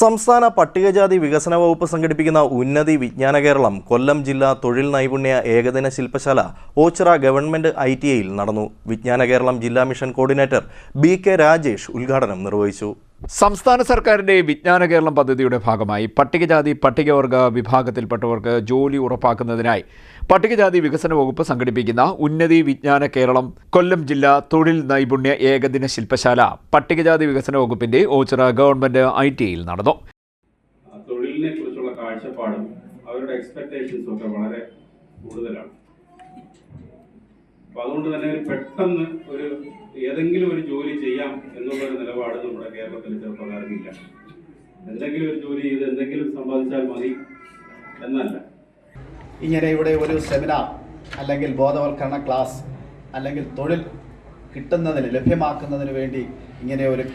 സംസ്ഥാന പട്ടികജാതി വികസന വകുപ്പ് സംഘടിപ്പിക്കുന്ന ഉന്നതി വിജ്ഞാന കേരളം കൊല്ലം ജില്ലാ തൊഴിൽ നൈപുണ്യ ഏകദിന ശില്പശാല ഓച്ചിറ ഗവൺമെന്റ് ഐ ടി ഐയിൽ നടന്നു. വിജ്ഞാന കേരളം ജില്ലാ mission coordinator B K Rajesh ഉദ്ഘാടനം നിർവഹിച്ചു. സംസ്ഥാന സർക്കാരിന്റെ വിജ്ഞാന കേരളം പദ്ധതിയുടെ ഭാഗമായി പട്ടികജാതി പട്ടികവർഗ വിഭാഗത്തിൽപ്പെട്ടവർക്ക് ജോലി ഉറപ്പാക്കുന്നതിനായി പട്ടികജാതി വികസന വകുപ്പ് സംഘടിപ്പിക്കുന്ന ഉന്നതി വിജ്ഞാന കേരളം കൊല്ലം ജില്ലാ തൊഴിൽ നൈപുണ്യ ഏകദിന ശില്പശാല പട്ടികജാതി വികസന വകുപ്പിന്റെ ഓച്ചിറ ഗവൺമെന്റ് ഐ ടിയിൽ നടന്നു തൊഴിലിനെ കുറിച്ചുള്ള കാഴ്ചപ്പാടും അവരുടെ എക്സ്പെക്ടേഷൻസും ഒക്കെ വളരെ കൂടുതലാണ്. അപ്പൊ അതുകൊണ്ട് തന്നെ ഒരു പെട്ടെന്ന് ഒരു ഏതെങ്കിലും ഒരു ജോലി ചെയ്യാം എന്നുള്ള ഒരു നിലപാട് നമ്മുടെ കേരളത്തിൽ ചെറുപ്പക്കാർക്കില്ല. എന്തെങ്കിലും ഒരു ജോലി ചെയ്ത് എന്തെങ്കിലും സമ്പാദിച്ചാൽ മതി എന്നല്ല. ഇങ്ങനെ ഇവിടെ ഒരു സെമിനാർ അല്ലെങ്കിൽ ബോധവൽക്കരണ ക്ലാസ് അല്ലെങ്കിൽ തൊഴിൽ കിട്ടുന്നതിന് ലഭ്യമാക്കുന്നതിന് വേണ്ടി ഇങ്ങനെ ഒരു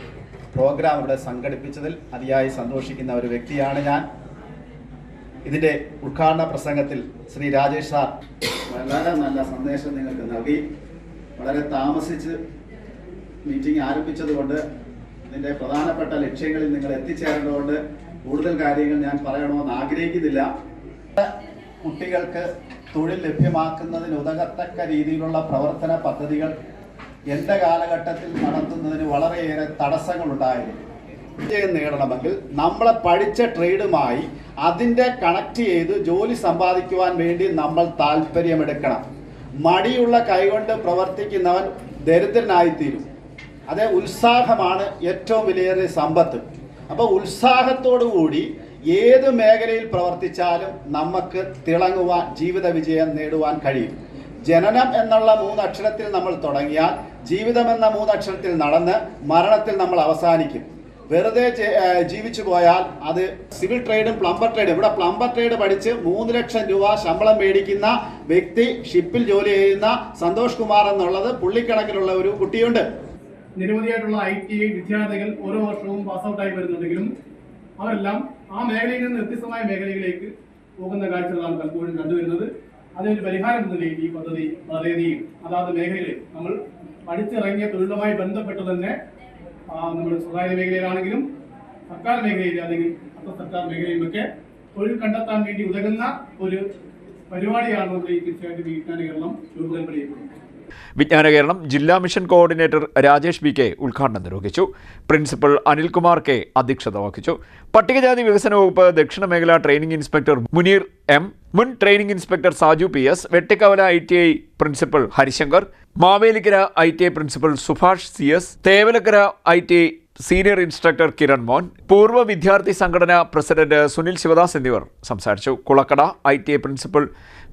പ്രോഗ്രാം ഇവിടെ സംഘടിപ്പിച്ചതിൽ അതിയായി സന്തോഷിക്കുന്ന ഒരു വ്യക്തിയാണ് ഞാൻ. ഇതിന്റെ ഉദ്ഘാടന പ്രസംഗത്തിൽ ശ്രീ രാജേഷ് സാർ വളരെ നല്ല സന്ദേശം നിങ്ങൾക്ക് നൽകി. വളരെ താമസിച്ച് മീറ്റിംഗ് ആരംഭിച്ചതുകൊണ്ട് ഇതിന്റെ പ്രധാനപ്പെട്ട ലക്ഷ്യങ്ങളിൽ നിങ്ങൾ എത്തിച്ചേരേണ്ടതുകൊണ്ട് കൂടുതൽ കാര്യങ്ങൾ ഞാൻ പറയണമെന്ന് ആഗ്രഹിക്കുന്നില്ല. കുട്ടികൾക്ക് തൊഴിൽ ലഭ്യമാക്കുന്നതിന് ഉതകത്തക്ക രീതിയിലുള്ള പ്രവർത്തന പദ്ധതികൾ എന്റെ കാലഘട്ടത്തിൽ നടത്തുന്നതിന് വളരെയേറെ തടസ്സങ്ങളുണ്ടായിരുന്നു. നേടണമെങ്കിൽ നമ്മളെ പഠിച്ച ട്രേഡുമായി അതിന്റെ കണക്ട് ചെയ്ത് ജോലി സമ്പാദിക്കുവാൻ വേണ്ടി നമ്മൾ താല്പര്യമെടുക്കണം. മടിയുള്ള കൈകൊണ്ട് പ്രവർത്തിക്കുന്നവൻ ദരിദ്രനായിത്തീരും. അതേ ഉത്സാഹമാണ് ഏറ്റവും വിലയേറിയ സമ്പത്ത്. അപ്പോൾ ഉത്സാഹത്തോടു കൂടി ഏത് മേഖലയിൽ പ്രവർത്തിച്ചാലും നമുക്ക് തിളങ്ങുവാൻ ജീവിത വിജയം നേടുവാൻ കഴിയും. ജനനം എന്നുള്ള മൂന്നക്ഷരത്തിൽ നമ്മൾ തുടങ്ങിയാൽ ജീവിതം എന്ന മൂന്നക്ഷരത്തിൽ നടന്ന് മരണത്തിൽ നമ്മൾ അവസാനിക്കും. വെറുതെ ജീവിച്ചു പോയാൽ അത് സിവിൽ ട്രേഡും പ്ലംബർ ട്രേഡും. ഇവിടെ പ്ലംബർ ട്രേഡ് പഠിച്ച് മൂന്ന് ലക്ഷം രൂപ ശമ്പളം മേടിക്കുന്ന വ്യക്തി ഷിപ്പിൽ ജോലി ചെയ്യുന്ന സന്തോഷ് കുമാർ എന്നുള്ളത് പുള്ളിക്കണക്കിലുള്ള ഒരു കുട്ടിയുണ്ട്. നിരവധിയായിട്ടുള്ള ഐ ടി വിദ്യാർത്ഥികൾ ഓരോ വർഷവും പാസ് ഔട്ടായി വരുന്നുണ്ടെങ്കിലും അവരെല്ലാം ആ മേഖലയിൽ നിന്ന് വ്യത്യസ്തമായ മേഖലയിലേക്ക് പോകുന്ന കാഴ്ചകളാണ് പലപ്പോഴും കണ്ടുവരുന്നത്. അതിനൊരു പരിഹാരം എന്ന നിലയിൽ ഈ പദ്ധതി വളരെയധികം അതാത് മേഖലയിൽ നമ്മൾ പഠിച്ചിറങ്ങിയ തൊഴിലുമായി ബന്ധപ്പെട്ട് തന്നെ ആ, നമ്മൾ സ്വകാര്യ മേഖലയിലാണെങ്കിലും സർക്കാർ മേഖലയിൽ അല്ലെങ്കിൽ അർദ്ധ സർക്കാർ മേഖലയിലുമൊക്കെ തൊഴിൽ കണ്ടെത്താൻ വേണ്ടി ഉതകുന്ന ഒരു പരിപാടിയാണ് നമ്മുടെ ഈ തീർച്ചയായിട്ടും വിജ്ഞാന കേരളം രൂപകൽപ്പന ചെയ്യപ്പെടുന്നത് വിജ്ഞാന കേരളം ജില്ലാ mission coordinator Rajesh B K ഉദ്ഘാടനം നിർവഹിച്ചു. പ്രിൻസിപ്പൽ അനിൽകുമാർ കെ അധ്യക്ഷത വഹിച്ചു. പട്ടികജാതി വികസന വകുപ്പ് ദക്ഷിണ മേഖല ട്രെയിനിംഗ് ഇൻസ്പെക്ടർ മുനീർ എം. മുൻ training inspector Saju P S Vettikkavala I T I principal Harishankar Mavelikkara I T I principal Subhash C S Thevalakkara I T I senior instructor Kiran Mon പൂർവ വിദ്യാർത്ഥി സംഘടന പ്രസിഡന്റ് സുനിൽ ശിവദാസ് എന്നിവർ സംസാരിച്ചു. Kulakkada I T I principal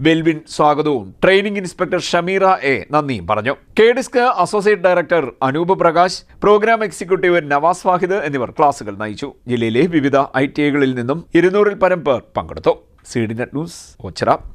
Belvin സ്വാഗതവും training inspector Shameera A നന്ദിയും പറഞ്ഞു. KDISC associate director Anoop Prakash programme executive Navas Wahid എന്നിവർ ക്ലാസുകൾ നയിച്ചു. ജില്ലയിലെ വിവിധ ഐ ടി ഐകളിൽ നിന്നും ഇരുന്നൂറിൽ പരം പേർ പങ്കെടുത്തു. C D net news Ochira.